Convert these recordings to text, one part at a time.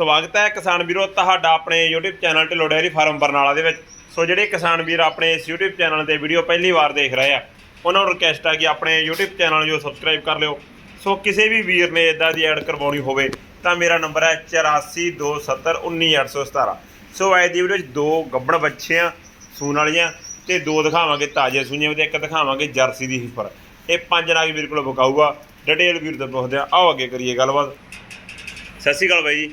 ਸਵਾਗਤ ਹੈ ਕਿਸਾਨ ਵੀਰੋ, ਤੁਹਾਡਾ ਆਪਣੇ YouTube channel Dhillon dairy farm Barnala ਦੇ ਵਿੱਚ। ਸੋ ਜਿਹੜੇ ਕਿਸਾਨ ਵੀਰ ਆਪਣੇ ਇਸ YouTube ਚੈਨਲ ਤੇ ਵੀਡੀਓ ਪਹਿਲੀ ਵਾਰ ਦੇਖ ਰਹੇ ਆ, ਉਹਨਾਂ ਨੂੰ ਰਿਕਵੈਸਟ ਆ ਕਿ ਆਪਣੇ YouTube ਚੈਨਲ ਨੂੰ ਸਬਸਕ੍ਰਾਈਬ ਕਰ ਲਿਓ। ਸੋ ਕਿਸੇ ਵੀ ਵੀਰ ਨੇ ਇਦਾਂ ਦੀ ਐਡ ਕਰਵਾਉਣੀ ਹੋਵੇ, ਤਾਂ ਮੇਰਾ ਨੰਬਰ ਹੈ 8427191817 ਸੋ ਅੱਜ ਦੀ ਵੀਡੀਓ ਵਿੱਚ ਦੋ ਗੱਬੜ ਬੱਚੀਆਂ ਸੂਣ ਵਾਲੀਆਂ ਤੇ ਦੋ ਦਿਖਾਵਾਂਗੇ ਤਾਜ਼ੇ ਸੂਈਆਂ ਤੇ ਇੱਕ ਦਿਖਾਵਾਂਗੇ ਜਰਸੀ ਦੀ ਹਿਫਰ ਇਹ ਪੰਜ ਨਾਗ ਵੀਰ ਕੋਲ ਬਕਾਊਗਾ ਡਿਟੇਲ ਵੀਰ ਤੋਂ ਪੁੱਛਦੇ ਆ। ਆਓ ਅੱਗੇ ਕਰੀਏ ਗੱਲਬਾਤ। ਸਤਿ ਸ਼੍ਰੀ ਅਕਾਲ ਬਾਈ ਜੀ।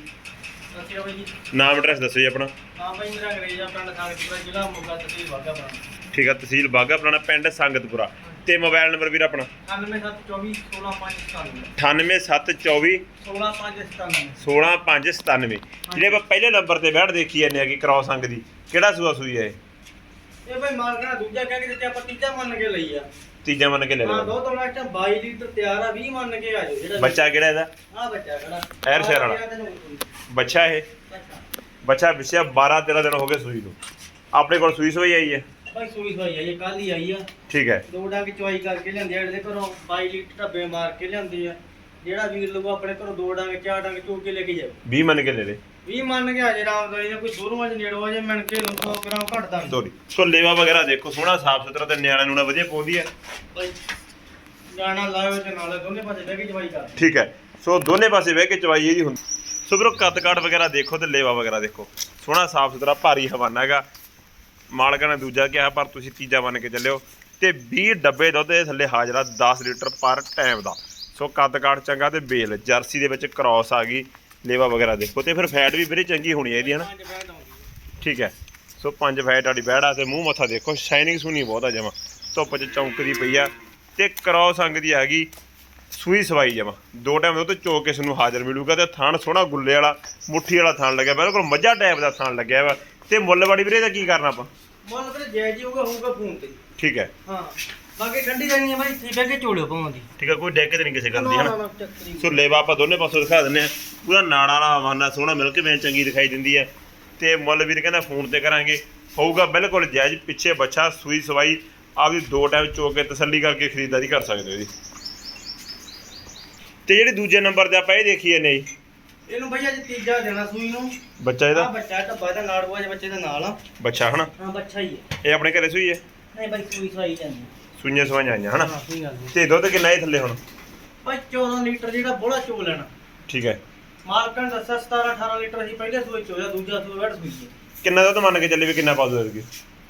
ਸਤਿ ਬਾਈ ਜੀ। ਨਾਮ ਐਡਰੈਸ ਦੱਸੋ ਜੀ ਆਪਣਾ। ਹਾਂ ਬਾਈ ਮੇਰਾ ਅੰਗਰੇਜ਼ਾ ਪਿੰਡ ਖਾਨਪੁਰਾ ਜ਼ਿਲ੍ਹਾ ਮੋਗਾ ਤਹਿਸੀਲ ਬਾਗਾ ਪੁਰਾਣਾ ਠੀਕ ਆ ਤਹਿਸੀਲ ਬਾਗਾ ਪੁਰਾਣਾ ਪਿੰਡ ਸੰਗਤਪੁਰਾ। ਤੇ ਮੋਬਾਈਲ ਨੰਬਰ ਵੀਰ ਆਪਣਾ। 9724 98724 16597 16597 ਜਿਹੜੇ ਆਪਾਂ ਪਹਿਲੇ ਨੰਬਰ ਤੇ ਬੈਠ ਦੇਖੀ ਜਾਂਦੇ ਆ ਕਿ ਕ੍ਰਾਸ ਅੰਗ ਦੀ। ਕਿਹੜਾ ਸੂਆ ਸੂਈ ਹੈ ਇਹ? ਇਹ ਬਾਈ ਮਾਲਕਣਾ ਦੂਜਾ ਕਹਿ ਕੇ ਦਿੱਤੇ ਆਪਾਂ ਤੀਜਾ ਮੰਨ ਕੇ ਲਈ ਆ। ਤੀਜਾ ਮੰਨ ਕੇ ਲੈ ਹਾਂ ਲਓ। ਦੋ ਤੋਂ ਲਾਸਟ 22 ਲੀਟਰ ਤਿਆਰ ਆ 20 ਮੰਨ ਕੇ ਆ ਜਾਓ ਜਿਹੜਾ ਬੱਚਾ ਕਿਹੜਾ ਇਹਦਾ? ਆ ਬੱਚਾ ਖੜਾ ਐਰ ਸ਼ਹਿਰ ਵਾਲਾ। ਬੱਚਾ ਇਹ? ਬੱਚਾ ਵਿਸ਼ਿਆ 12 13 ਦਿਨ ਹੋ ਗਏ ਸੂਈ ਨੂੰ। ਆਪਣੇ ਕੋਲ ਸੂਈ ਸੂਈ ਆਈ ਹੈ? ਬਾਈ ਸੂਈ ਸੂਈ ਆਈ ਹੈ ਕੱਲ ਹੀ ਆਈ ਆ। ਠੀਕ ਹੈ। ਦੋ ਡੰਗ ਚੁਆਈ ਕਰਕੇ ਲਿਆਂਦੇ ਆ ਇਹਦੇ ਘਰੋਂ 22 ਲੀਟਰ ਡੱਬੇ ਮਾਰ ਕੇ ਲਿਆਂਦੇ ਆ। ਜਿਹੜਾ ਵੀਰ ਲਗੋ ਆਪਣੇ ਘਰੋਂ ਦੋ ਡੰਗ ਚਾਰ ਡੰਗ ਚੋ ਕੇ ਲੈ ਕੇ ਜਾਓ 20 ਮੰਨ ਕੇ ਲੈ ਲੈ। 20 ਮੰਨ ਕੇ ਆ ਜੇ ਰਾਮਦਾਰੀ ਦਾ ਕੋਈ ਦੂਰੋਂ ਅਜ ਨੇੜੋਂ ਅਜੇ ਮਿਣ ਕੇ 100 ਗ੍ਰਾਮ ਘਟਦਾ ਨਹੀਂ ਤੋਰੀ ਸੋ ਲੇਵਾ ਵਗੈਰਾ ਦੇਖੋ ਸੋਹਣਾ ਸਾਫ਼ ਸੁਥਰਾ ਤੇ ਨਿਆਣਾ ਨੂਣਾ ਵਧੀਆ ਪਾਉਂਦੀ ਹੈ। ਬਾਈ ਜਾਣਾ ਲਾਇਓ ਤੇ ਨਾਲ ਦੋਨੇ ਪਾਸੇ ਬਹਿ ਕੇ ਜਵਾਈ ਕਰ ਠੀਕ ਹੈ ਸੋ ਦੋਨੇ ਪਾਸੇ ਬਹਿ ਕੇ ਚਵਾਈ ਇਹਦੀ ਹੁੰਦੀ ਸੋ ਵੀਰੋ, ਕੱਦ ਕਾਠ ਵਗੈਰਾ ਦੇਖੋ ਤੇ ਲੇਵਾ ਵਗੈਰਾ ਦੇਖੋ। ਸੋਹਣਾ, ਸਾਫ਼ ਸੁਥਰਾ, ਭਾਰੀ ਹਵਾਨਾ ਹੈਗਾ। ਮਾਲਕਾਂ ਨੇ ਦੂਜਾ ਕਿਹਾ, ਪਰ ਤੁਸੀਂ ਤੀਜਾ ਮੰਨ ਕੇ ਚੱਲਿਓ। ਤੇ 20 ਡੱਬੇ ਦੁੱਧ ਦੇ ਥੱਲੇ ਹਾਜ਼ਰਾ 10 ਲੀਟਰ ਪਰ ਟਾਈਮ ਦਾ। ਸੋ ਕੱਦ ਕਾਠ ਚੰਗਾ ਤੇ ਬੇਲ ਜਰਸੀ ਦੇ ਵਿੱਚ ਕ੍ਰਾਸ ਆ ਗਈ, ਲੇਵਾ ਵਗੈਰਾ ਦੇਖੋ। ਤੇ ਫਿਰ ਫੈਟ ਵੀ ਵੀਰੇ ਚੰਗੀ ਹੋਣੀ ਹੈ ਇਹਦੀ ਹਨਾ ਠੀਕ ਹੈ। ਸੋ ਪੰਜ ਫੈਟ ਵਾਲੀ ਬਹਿੜਾ ਤੇ ਮੂੰਹ ਮੱਥਾ ਦੇਖੋ ਸ਼ਾਈਨਿੰਗ ਸੁਣੀ ਬਹੁਤ ਆ ਜਮਾ। ਧੁੱਪ 'ਚ ਚੌਂਕਦੀ ਪਈ ਆ। ਤੇ ਕ੍ਰਾਸ ਅੰਗ ਦੀ ਆ ਗਈ। ਸੂਈ ਸਵਾਈ ਜਮਾ ਦੋ ਟਾਈਮ ਦੁੱਧ ਚੋ ਕੇ ਇਸ ਨੂੰ ਹਾਜ਼ਰ ਮਿਲੂਗਾ ਤੇ ਥਣ ਸੋਹਣਾ ਗੁੱਲੇ ਵਾਲਾ ਮੁੱਠੀ ਵਾਲਾ ਥਣ ਲੱਗਿਆ ਬਿਲਕੁਲ ਮੱਝਾ ਟਾਈਪ ਦਾ ਥਣ ਲੱਗਿਆ ਵਾ। ਤੇ ਮੁੱਲਵਾੜੀ ਵੀਰੇ ਦਾ ਕੀ ਕਰਨਾ ਆਪਾਂ? ਮੁੱਲ ਫਿਰ ਜੈ ਜੀ ਹੋਊਗਾ ਹੋਊਗਾ ਫੋਨ ਤੇ। ਠੀਕ ਹੈ। ਹਾਂ। ਬਾਕੀ ਠੰਡੀ ਰਹਿਣੀ ਹੈ ਬਾਈ ਇੱਥੇ ਬਹਿ ਕੇ ਝੋਲਿਓ ਪਾਉਂਦੀ। ਠੀਕ ਹੈ ਕੋਈ ਡੈਕ ਤੇ ਨਹੀਂ ਕਿਸੇ ਗੱਲ ਦੀ ਹਨਾ? ਸੋ ਲੇਵਾ ਆਪਾਂ ਦੋਨੇ ਪਾਸੋਂ ਦਿਖਾ ਦਿੰਨੇ ਆ ਪੂਰਾ ਨਾੜਾ ਵਾਲਾ ਹਵਾਨਾ ਸੋਹਣਾ ਮਿਲਕ ਵੇਨ ਚੰਗੀ ਦਿਖਾਈ ਦਿੰਦੀ ਹੈ। ਤੇ ਮੁੱਲ ਵੀਰ ਕਹਿੰਦਾ ਫੋਨ ਤੇ ਕਰਾਂਗੇ। ਹੋਊਗਾ ਬਿਲਕੁਲ ਜਾਇਜ਼ ਪਿੱਛੇ ਬੱਚਾ ਸੂਈ ਸਵਾਈ। ਆਪਦੀ ਦੋ ਟਾਈਮ ਚੋ ਕੇ ਤਸੱਲੀ ਕਰਕੇ ਖਰੀਦਦਾਰੀ ਕਰ ਸਕਦੇ ਹੋ ਇਹਦੀ ਤੇ ਜਿਹੜੇ ਦੂਜੇ ਨੰਬਰ ਤੇ ਆਪਾਂ ਇਹ ਦੇਖੀਏ ਨਹੀਂ ਇਹਨੂੰ ਬਈ ਅੱਜ ਤੀਜਾ ਦੇਣਾ ਸੂਈ ਨੂੰ। ਬੱਚਾ ਆ ਇਹਦਾ ਬੱਚਾ ਢੱਬਾ ਦਾ ਨਾੜੂਆ ਜਿਹਾ ਬੱਚੇ ਦਾ ਨਾਲ ਆ। ਬੱਚਾ ਹਨਾ? ਹਾਂ ਬੱਚਾ ਹੀ ਹੈ ਇਹ ਆਪਣੇ ਘਰੇ ਸੂਈ ਹੈ? ਨਹੀਂ ਬਾਈ ਸੂਈ ਸਵਾਈ ਜਾਂਦੀ ਸੂਈਆਂ ਸਵਾਈਆਂ ਆਈਆਂ ਹਨਾ? ਹਾਂ ਸੂਈ ਗੱਲ ਤੇ ਦੁੱਧ ਕਿੰਨਾ ਇਹ ਥੱਲੇ ਹੁਣ? ਬਾਈ 14 ਲੀਟਰ ਜਿਹੜਾ ਬੋਲਾ ਚੋ ਲੈਣਾ। ਠੀਕ ਹੈ। ਮਾਲਕਾਂ ਨੇ ਦੱਸਿਆ 17 18 ਲੀਟਰ ਅਸੀਂ ਪਹਿਲੇ ਸੂਏ ਚੋਇਆ ਦੂਜਾ ਸੂਏ ਵੜ ਸੂਈ ਹੈ ਕਿੰਨਾ ਦੁੱਧ ਮੰਨ ਕੇ ਚੱਲੇ ਵੀ ਕਿੰਨਾ ਪਾ ਦੋ ਇਹਦੇ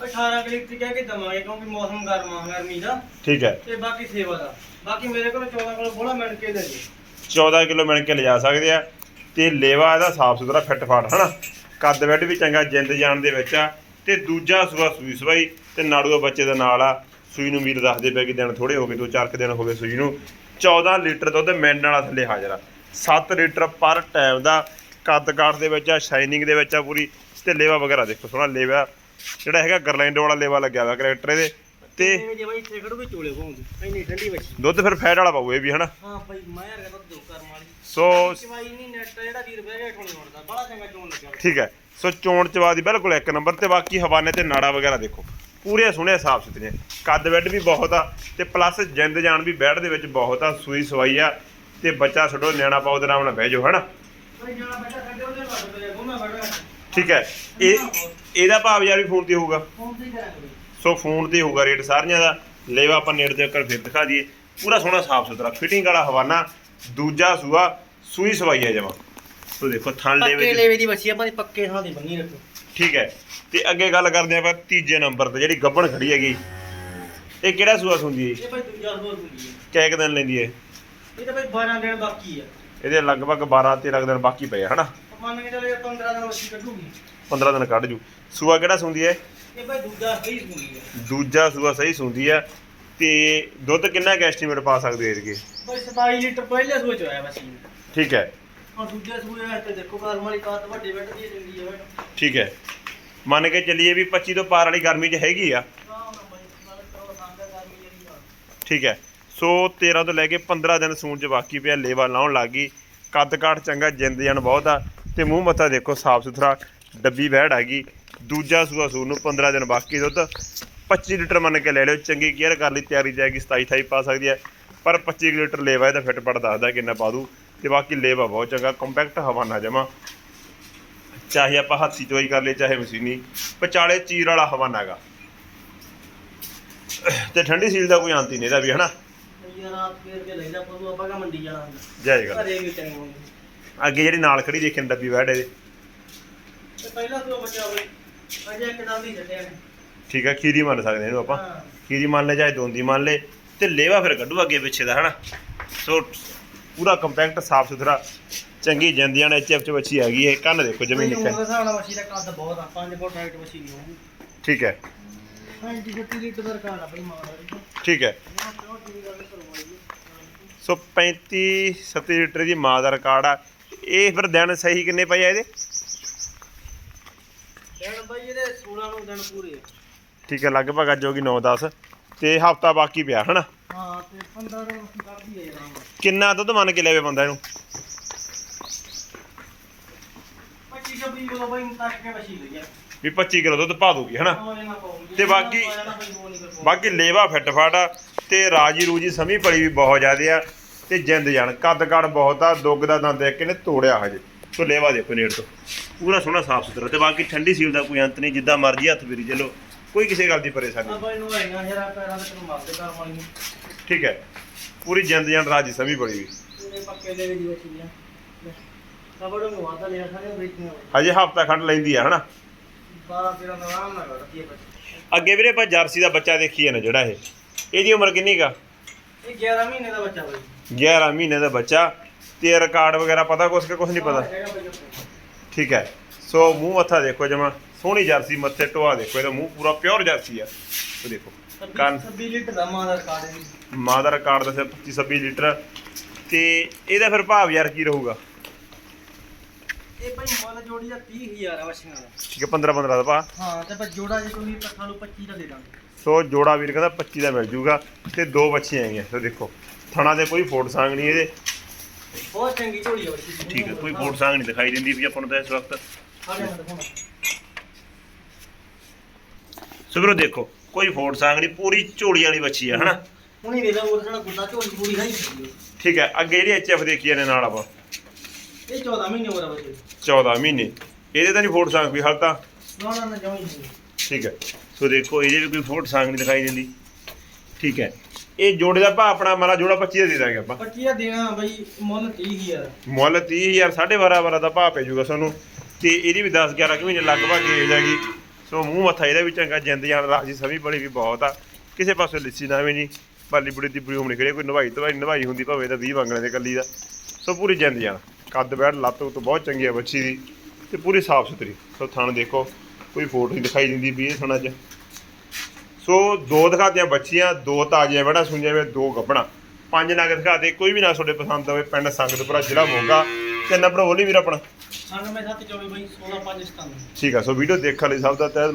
18 ਕੁ ਲੀਟਰ ਕਹਿ ਕੇ ਦਵਾਂਗੇ ਕਿਉਂਕਿ ਮੌਸਮ ਗਰਮ ਆ ਗਰਮੀ ਦਾ। ਠੀਕ ਹੈ। ਤੇ ਬਾਕੀ ਸੇਵਾ ਦਾ। ਬਾਕੀ ਮੇਰੇ ਕੋਲ 14 ਕੋਲ ਬੋਲਾ ਮਿਲ ਕੇ ਦੇ ਜੀ 14 ਕਿਲੋ ਮਿਣ ਕੇ ਲਿਜਾ ਸਕਦੇ ਆ। ਤੇ ਲੇਵਾ ਇਹਦਾ ਸਾਫ਼ ਸੁਥਰਾ ਫਿੱਟ ਫਾਟ ਹਨਾ? ਕੱਦ ਬੈੱਡ ਵੀ ਚੰਗਾ ਜਿੰਦ ਜਾਣ ਦੇ ਵਿੱਚ ਆ। ਤੇ ਦੂਜਾ ਸੂਆ ਸੂਈ ਸਵਾਈ ਤੇ ਨਾੜੂਆ ਬੱਚੇ ਦਾ ਨਾਲ ਆ। ਸੂਈ ਨੂੰ ਵੀਰ ਦੱਸਦੇ ਪਏ ਕਿ ਦਿਨ ਥੋੜੇ ਹੋ ਗਏ ਦੋ ਚਾਰ ਕੁ ਦਿਨ ਹੋ ਗਏ ਸੂਈ ਨੂੰ। 14 ਲੀਟਰ ਦੁੱਧ ਮਿੰਟ ਵਾਲਾ ਥੱਲੇ ਹਾਜ਼ਰ ਆ। 7 ਲੀਟਰ ਪਰ ਟਾਈਮ ਦਾ। ਕੱਦ ਕਾਠ ਦੇ ਵਿੱਚ ਆ ਸ਼ਾਈਨਿੰਗ ਦੇ ਵਿੱਚ ਆ ਪੂਰੀ। ਤੇ ਲੇਵਾ ਵਗੈਰਾ ਦੇਖੋ ਸੋਹਣਾ ਲੇਵਾ ਜਿਹੜਾ ਹੈਗਾ ਗਰਲੈਂਡ ਵਾਲਾ ਲੇਵਾ ਲੱਗਿਆ ਹੋਇਆ ਕਰੈਕਟਰ ਇਹਦੇ। ਤੇ ਤੇ ਜੇ ਬਾਈ ਇੱਥੇ ਖੜੂਗੇ ਚੋਲੇ ਪਾਉਂਦੀ ਇੰਨੀ ਠੰਡੀ ਬੱਚੀ ਦੁੱਧ ਫਿਰ ਫੈਟ ਵਾਲਾ ਇਹ ਵੀ ਹਨਾ? ਹਾਂ ਬਾਈ ਮੈਂ ਯਾਰ ਦੁੱਧ ਦੋ ਕਰਮ ਵਾਲੀ। ਸੋ ਚਵਾਈ ਨਹੀਂ ਨੈਟ ਜਿਹੜਾ ਵੀਰ ਬਹਿ ਗਿਆ ਠੋਣੀ ਹੋਣਦਾ ਬੜਾ ਚੰਗਾ ਚੋਣ ਲੱਗਿਆ ਠੀਕ ਹੈ ਸੋ ਚੋਣ ਚਵਾ ਦੀ ਬਿਲਕੁਲ ਇੱਕ ਨੰਬਰ ਤੇ ਬਾਕੀ ਹਵਾਨੇ ਤੇ ਨਾੜਾ ਵਗੈਰਾ ਦੇਖੋ। ਪੂਰੇ ਸੋਹਣੇ ਸਾਫ਼ ਸੁਥਰੇ। ਕੱਦ ਬੈੱਡ ਵੀ ਬਹੁਤ ਆ ਤੇ ਪਲੱਸ ਜਿੰਦ ਜਾਨ ਵੀ ਬੈੱਡ ਦੇ ਵਿੱਚ ਬਹੁਤ ਆ ਸੂਈ ਸਵਾਈ ਆ ਤੇ ਬੱਚਾ ਛੱਡੋ ਨਿਆਣਾ ਪਾਉ ਦੇ ਨਾਲ ਬਹਿ ਜਾਓ ਹਨਾ? ਬਾਈ ਜਾਣਾ ਬੈਠਾ ਸਾਡੇ ਉਹਦੇ ਵੱਡ ਤੇ ਗੁੰਮਾ ਬੈਠਾ ਠੀਕ ਹੈ। ਇਹ ਇਹਦਾ ਭਾਵ ਯਾਰ ਵੀ ਫੋਨ ਤੇ ਹੋਊਗਾ। ਫੋਨ ਤੇ ਹੀ ਕਰਾਂਗੇ। ਬਾਈ। ਸੋ ਫੋਨ ਤੇ ਹੋਊਗਾ ਰੇਟ ਸਾਰੀਆਂ ਦਾ। ਲੇਵਾ ਆਪਾਂ ਨੇੜੇ ਤੇ ਕਰ ਫਿਰ ਦਿਖਾ ਦਈਏ। ਪੂਰਾ ਸੋਹਣਾ ਸਾਫ਼ ਸੁਥਰਾ। ਫਿਟਿੰਗ ਵਾਲਾ ਹਵਾਨਾ ਦੂਜਾ ਸੂਆ ਸੂਈ ਸਵਾਈ ਆ ਜਮਾ। ਸੋ ਦੇਖੋ ਥਣ ਪੱਕੇ ਲੇਵੇ ਦੀ ਲੇਵੇ ਦੀ ਬੱਚੀ ਆਪਾਂ ਦੀ ਪੱਕੇ ਥਾਂ ਦੀ ਬੰਨੀ ਰੱਖੋ। ਠੀਕ ਹੈ। ਤੇ ਅੱਗੇ ਗੱਲ ਕਰਦੇ ਆਪਾਂ ਤੀਜੇ ਨੰਬਰ ਤੇ ਜਿਹੜੀ ਗੱਬਣ ਖੜੀ ਹੈਗੀ। ਇਹ ਕਿਹੜਾ ਸੂਆ ਸੁੰਦੀ ਹੈ ਇਹ ਬਾਈ ਦੂਜਾ ਹੋਰ ਹੁੰਦੀ ਹੈ। ਕਿੰਨੇ ਦਿਨ ਲੈਂਦੀ ਹੈ? ਇਹ ਤਾਂ ਬਾਈ 12 ਦਿਨ ਬਾਕੀ ਆ। ਇਹਦੇ ਲਗਭਗ 12 13 ਕੁ ਦਿਨ ਬਾਕੀ ਪਏ ਹਨਾ? ਮੰਨ ਕੇ ਚੱਲੇ 15 ਦਿਨ ਬੱਚੀ ਕੱਢੂਗੀ। 15 ਦਿਨ ਕੱਢ ਜੂ। ਸੂਆ ਕਿਹੜਾ ਸੁੰਦੀ ਹੈ ਇਹ ਬਾਈ ਦੂਜਾ ਸਹੀ ਹੁੰਦੀ ਹੈ ਦੂਜਾ ਸੂਆ ਸਹੀ ਸੁੰਦੀ ਹੈ ਤੇ ਦੁੱਧ ਕਿੰਨਾ ਕੁ ਐਸਟੀਮੇਟ ਪਾ ਸਕਦੇ ਹੋ ਇਹਦੇ ਬਾਈ 27 ਲੀਟਰ ਪਹਿਲੇ ਸੂਏ ਚ ਆਇਆ ਬੱਚੀ ਠੀਕ ਹੈ ਹੁਣ ਦੂਜੇ ਸੂਏ ਆ ਤੇ ਦੇਖੋ ਘਰ ਵਾਲੀ ਕਾਤ ਵੱਡੇ ਬੈੱਡ ਦੀ ਦਿੰਦੀ ਹੈ ਠੀਕ ਹੈ ਮੰਨ ਕੇ ਚੱਲੀਏ ਵੀ 25 ਤੋਂ ਪਾਰ ਵਾਲੀ ਗਰਮੀ 'ਚ ਹੈਗੀ ਗਰਮੀ ਆ ਠੀਕ ਹੈ ਸੋ 13 ਤੋਂ ਲੈ ਕੇ 15 ਦਿਨ ਸੂਣ 'ਚ ਬਾਕੀ ਪਿਆ ਲੇਵਾ ਲਾਉਣ ਲੱਗੀ ਕੱਦ ਕਾਠ ਚੰਗਾ ਜਿੰਦ ਜਾਨ ਬਹੁਤ ਆ। ਤੇ ਮੂੰਹ ਮੱਥਾ ਦੇਖੋ ਸਾਫ਼ ਸੁਥਰਾ ਡੱਬੀ ਵਹਿੜ ਹੈਗੀ ਦੂਜਾ ਸੂਆ ਸੂਣ ਨੂੰ 15 ਦਿਨ ਬਾਕੀ ਦੁੱਧ। 25 ਲੀਟਰ ਮੰਨ ਕੇ ਲੈ ਲਿਓ ਚੰਗੀ ਕੇਅਰ ਕਰ ਲਈ ਤਿਆਰੀ ਜਾਏਗੀ 27 28 ਪਾ ਸਕਦੀ ਹੈ। ਪਰ 25 ਕੁ ਲੀਟਰ ਲੇਵਾ ਇਹਦਾ ਫਿੱਟ ਪੜ ਦੱਸਦਾ ਕਿੰਨਾ ਪਾ ਦੂ ਤੇ ਬਾਕੀ ਲੇਵਾ ਬਹੁਤ ਚੰਗਾ ਕੰਪੈਕਟ ਹਵਾਨਾ ਜਮਾ। ਚਾਹੇ ਆਪਾਂ ਹੱਥੀ ਚੋਈ ਕਰ ਲਏ ਚਾਹੇ ਮਸ਼ੀਨੀ। ਵਿਚਾਲੇ ਚੀਰ ਵਾਲਾ ਹਵਾਨਾ ਹੈਗਾ। ਤੇ ਠੰਡੀ ਸੀਲ ਦਾ ਕੋਈ ਹੀ ਨਹੀਂ ਇਹਦਾ ਵੀ ਹਨਾ? ਯਾਰ ਰਾਤ ਫੇਰ ਕੇ ਲੈ ਜਾ ਪਰੂ ਆਪਾਂ ਕਾ ਮੰਡੀ ਜਾਣਾ ਹੁੰਦਾ? ਜਾਏਗਾ। ਘਰੇ ਵੀ ਚੰਗੇ ਹੋਣਗੇ ਅੱਗੇ ਜਿਹੜੀ ਨਾਲ ਖੜੀ ਦੇਖਣ ਡੱਬੀ ਬੈਠ ਇਹਦੇ ਤੇ ਪਹਿਲਾਂ ਤੋਂ ਬੱਚਾ ਬਈ ਅਜੇ ਇੱਕ ਦਮ ਦੀ ਛੱਡਿਆ ਨੇ ਠੀਕ ਹੈ ਖੀਰੀ ਮੰਨ ਸਕਦੇ ਇਹਨੂੰ ਆਪਾਂ। ਹਾਂ। ਖੀਰੀ ਮੰਨ ਲੈ ਚਾਹੇ ਦੋਂਦੀ ਮੰਨ ਲੈ ਤੇ ਲੇਵਾ ਫਿਰ ਕੱਢੂ ਅੱਗੇ ਪਿੱਛੇ ਦਾ ਹਨਾ? ਸੋ ਪੂਰਾ ਕੰਪੈਕਟ ਸਾਫ਼ ਸੁਥਰਾ ਚੰਗੀ ਜਾਂਦੀਆਂ ਨੇ ਐਚਐਫ ਚ ਬੱਚੀ ਹੈਗੀ ਇਹ ਕੰਨ ਦੇਖੋ ਜਮੀਨ ਬਈ ਉਮਰ ਦੇ ਨਿਕਲ ਹਿਸਾਬ ਨਾਲ ਮੱਛੀ ਦਾ ਕੱਦ ਬਹੁਤ ਆ 5 ਫੁੱਟ ਹਾਈਟ ਮੱਛੀ ਦੀ ਹੋਊਗੀ। ਠੀਕ ਹੈ। 35 30 ਲੀਟਰ ਦਾ ਰਿਕਾਰਡ ਆ ਬਈ ਮਾਰ ਰਹੀ ਠੀਕ ਹੈ। ਸੋ 35 37 ਲੀਟਰ ਦੀ ਮਾਂ ਦਾ ਰਿਕਾਰਡ ਆ। ਇਹ ਫਿਰ ਦਿਨ ਸਹੀ ਕਿੰਨੇ ਪਏ ਆ ਇਹਦੇ? ਦਿਨ ਬਈ ਇਹਦੇ 16 ਨੂੰ ਦਿਨ ਪੂਰੇ ਆ। ਠੀਕ ਹੈ ਲਗਭਗ ਅੱਜ ਹੋ ਗਈ 9 10 ਤੇ ਹਫਤਾ ਬਾਕੀ ਪਿਆ ਹਨਾ? ਹਾਂ ਤੇ 15 ਨੂੰ ਕਰਦੀ ਹੈ ਨਾਲ ਕਿੰਨਾ ਦੁੱਧ ਮੰਨ ਕੇ ਲੈਵੇ ਬੰਦਾ ਇਹਨੂੰ? 25 26 ਕਿਲੋ ਬਈ ਤੱਕ ਕੇ ਮੱਛੀ ਲਈ ਆ। ਵੀ 25 ਕਿਲੋ ਦੁੱਧ ਪਾ ਦੂਗੀ ਹਨਾ? ਤੇ ਬਾਕੀ- ਬਾਕੀ ਲੇਵਾ ਫਿੱਟ ਫਾਟ ਆ ਤੇ ਰਾਜੀ ਰੂਜੀ ਸਮੀ ਪੜੀ ਵੀ ਬਹੁਤ ਜ਼ਿਆਦੇ ਆ। ਤੇ ਜਿੰਦ ਜਾਨ ਕੱਦ ਕੱਦ ਬਹੁਤ ਆ ਦੁੱਗ ਦਾ ਦੰਦ ਇੱਕ ਇਹਨੇ ਤੋੜਿਆ ਹਜੇ ਸੋ ਲੇਵਾ ਦੇਖੋ ਨੇੜ ਤੋਂ। ਪੂਰਾ ਸੋਹਣਾ ਸਾਫ਼ ਸੁਥਰਾ। ਤੇ ਬਾਕੀ ਠੰਡੀ ਸੀਲ ਦਾ ਕੋਈ ਅੰਤ ਨਹੀਂ ਜਿੱਦਾਂ ਮਰਜ਼ੀ ਹੱਥ ਫੇਰੀ ਚਲੋ। ਕੋਈ ਕਿਸੇ ਗੱਲ ਦੀ ਪਰੇਸ਼ਾਨੀ ਨਹੀਂ। ਬਈ ਨੂੰ ਆਈਆਂ ਜਰਾ ਪੈਰਾਂ ਤੇ ਮਾਰਦੇ ਕਰ ਮਾਰੀ ਠੀਕ ਹੈ। ਪੂਰੀ ਜਿੰਦ ਜਾਨ ਰਾਜੀ ਸਮੀ ਪੜੀ ਵੀ ਪੱਕੇ ਦੇ ਵੀ ਮੱਛੀ ਆ। ਕਬੜ ਨੂੰ ਵਾਦਾ ਲਿਆ ਸਾਰੇ ਵੇਚੀਆਂ ਹਜੇ ਹਫਤਾ ਖੰਡ ਲੈਂਦੀ ਆ ਹਨਾ? 12 13 ਦਾ ਆਰਾਮ ਨਾਲ ਕੱਢਦੀ ਹੈ ਬੱਚੀ। ਅੱਗੇ ਵੀਰੇ ਆਪਾਂ ਜਰਸੀ ਦਾ ਬੱਚਾ ਦੇਖੀਏ ਨਾ ਜਿਹੜਾ ਇਹ। ਇਹਦੀ ਉਮਰ ਕਿੰਨੀ ਕਾ ਇਹ 11 ਮਹੀਨੇ ਦਾ ਬੱਚਾ ਬਈ। 11 ਮਹੀਨੇ ਦਾ ਬੱਚਾ ਤੇ ਰਿਕਾਰਡ ਵਗੈਰਾ ਪਤਾ ਕੁਛ ਕਿ ਕੁਛ ਨਹੀਂ ਪਤਾ। ਠੀਕ ਹੈ। ਸੋ ਮੂੰਹ ਮੱਥਾ ਦੇਖੋ ਜਮਾ ਸੋਹਣੀ ਜਰਸੀ ਮੱਥੇ ਟੋਆ ਦੇਖੋ ਇਹਦਾ ਮੂੰਹ ਪੂਰਾ ਪਿਓਰ ਜਰਸੀ ਆ। ਉਹ ਦੇਖੋ ਕੰਨ। 26 ਲੀਟਰ ਦਾ ਮਾਂ ਦਾ ਰਿਕਾਰਡ ਹੈ ਮਾਂ ਦਾ ਰਿਕਾਰਡ ਦੱਸਿਆ 25 26 ਲੀਟਰ। ਤੇ ਇਹਦਾ ਫਿਰ ਭਾਵ ਯਾਰ ਕੀ ਰਹੂਗਾ? ਇਹ ਭਾਈ ਮੁੱਲ ਜੋੜੀ ਦਾ 30000 ਆ ਦਾ। ਠੀਕ ਹੈ 15 15 ਦਾ ਭਾ ਹਾਂ ਤੇ ਪਰ ਜੋੜਾ ਜੇ ਕੋਈ ਪੱਠਾ ਨੂੰ 25 ਦਾ ਦੇ ਦਾਂਗੇ। ਸੋ ਜੋੜਾ ਵੀਰ ਕਹਿੰਦਾ 25 ਦਾ ਮਿਲ ਜੂਗਾ ਤੇ ਦੋ ਬੱਚੀਆਂ ਹੈਗੀਆਂ ਸੋ ਦੇਖੋ। ਥਣਾ ਦੇ ਕੋਈ ਫੋਟ ਸੰਗ ਨਹੀਂ ਇਹਦੇ। ਬਹੁਤ ਚੰਗੀ ਝੋਲੀ ਆ ਦੀ। ਠੀਕ ਹੈ ਕੋਈ ਫੋਟ ਸੰਗ ਨਹੀਂ ਦਿਖਾਈ ਦਿੰਦੀ ਵੀ ਆਪਾਂ ਨੂੰ ਤਾਂ ਇਸ ਵਕਤ। ਸੋ ਵੀਰੋ ਦੇਖੋ ਕੋਈ ਫੋਟ ਸੰਗ ਨਹੀਂ ਪੂਰੀ ਝੋਲੀ ਵਾਲੀ ਬੱਚੀ ਆ ਹਨਾ? ਹੁਣੀ ਵੇਲਾ ਉਹ ਸਾਡਾ ਗੁੱਡਾ ਝੋਲੀ ਪੂਰੀ ਹੈ ਠੀਕ ਹੈ ਅੱਗੇ ਜਿਹੜੀ ਐਚਐਫ ਦੇਖੀ ਨੇ ਨਾਲ ਆਪਾਂ। ਇਹ 14 ਮਹੀਨੇ ਹੋ ਰਹਾ ਬੱਚੇ। 14 ਮਹੀਨੇ। ਇਹਦੇ ਤਾਂ ਨਹੀਂ ਫੋਟ ਸੰਗ ਵੀ ਹਾਲ ਤਾਂ ਨਾ ਨਾ ਨਾ ਜਮੀ ਠੀਕ ਹੈ ਸੋ ਦੇਖੋ ਇਹਦੇ ਵੀ ਕੋਈ ਫੋਟ ਸੰਗ ਨਹੀਂ ਦਿਖਾਈ ਦਿੰਦੀ। ਠੀਕ ਹੈ ਇਹ ਜੋੜੇ ਦਾ ਭਾ ਆਪਣਾ ਮਾਲਾ ਜੋੜਾ 25 ਦਾ ਦੇ ਦਾਂਗੇ ਆਪਾਂ। 25 ਦਾ ਦੇਣਾ ਬਈ ਮੁੱਲ 30000 ਮੁੱਲ 30000 12.5 ਵਾਰਾ ਦਾ ਭਾਅ ਪੈ ਜਾਊਗਾ ਸਾਨੂੰ। ਤੇ ਇਹਦੀ ਵੀ 10 11 ਕੁ ਮਹੀਨੇ ਲਗਭਗ ਏਜ ਹੈਗੀ ਸੋ ਮੂੰਹ ਮੱਥਾ ਇਹਦਾ ਵੀ ਚੰਗਾ ਜਿੰਦ ਜਾਨ ਰਾਜੀ ਸਮੀ ਬੜੀ ਵੀ ਬਹੁਤ ਆ। ਕਿਸੇ ਪਾਸੇ ਲਿੱਸੀ ਨਾ ਵੀ ਨਹੀਂ। ਬਾਲੀ ਬੁੜੀ ਦੀ ਬੁਰੀ ਉਮਰ ਖੜੇ ਕੋਈ ਨਵਾਈ ਤਵਾਈ ਨਵਾਈ ਹੁੰਦੀ ਭਾਵੇਂ ਤਾਂ 20 ਵਾਂਗਣੇ ਦੇ ਕੱਲੀ ਦਾ। ਸੋ ਪੂਰੀ ਜਿੰਦ ਜਾਨ। ਕੱਦ ਬੈਠ ਲੱਤ ਤੋਂ ਬਹੁਤ ਚੰਗੀ ਆ ਬੱਚੀ ਦੀ। ਤੇ ਪੂਰੀ ਸਾਫ਼ ਸੁਥਰੀ। ਸੋ ਥਣ ਦੇਖੋ ਕੋਈ ਫੋਟੋ ਨਹੀਂ ਦਿਖਾਈ ਦਿੰਦੀ ਵੀ ਇਹ ਥਣਾ 'ਚ ਸੋ ਦੋ ਦਿਖਾਤੀਆਂ ਬੱਚੀਆਂ ਦੋ ਤਾਜ਼ੀਆਂ ਬੜਾ ਸੁਣੀਆਂ ਵੇ ਦੋ ਗੱਬਣਾ ਪੰਜ ਨਗ ਦਿਖਾਤੇ ਕੋਈ ਵੀ ਨਾ ਤੁਹਾਡੇ ਪਸੰਦ ਆਵੇ ਪਿੰਡ ਸੰਗਤਪੁਰਾ ਜ਼ਿਲ੍ਹਾ ਮੋਗਾ। ਤੇ ਨੰਬਰ ਬੋਲੀ ਵੀਰ ਆਪਣਾ? 97 724 ਬਈ 16 5 97 ਠੀਕ ਆ ਸੋ ਵੀਡੀਓ ਦੇਖਣ ਲਈ ਸਭ ਦਾ ਤਹਿ ਦਿਲੋਂ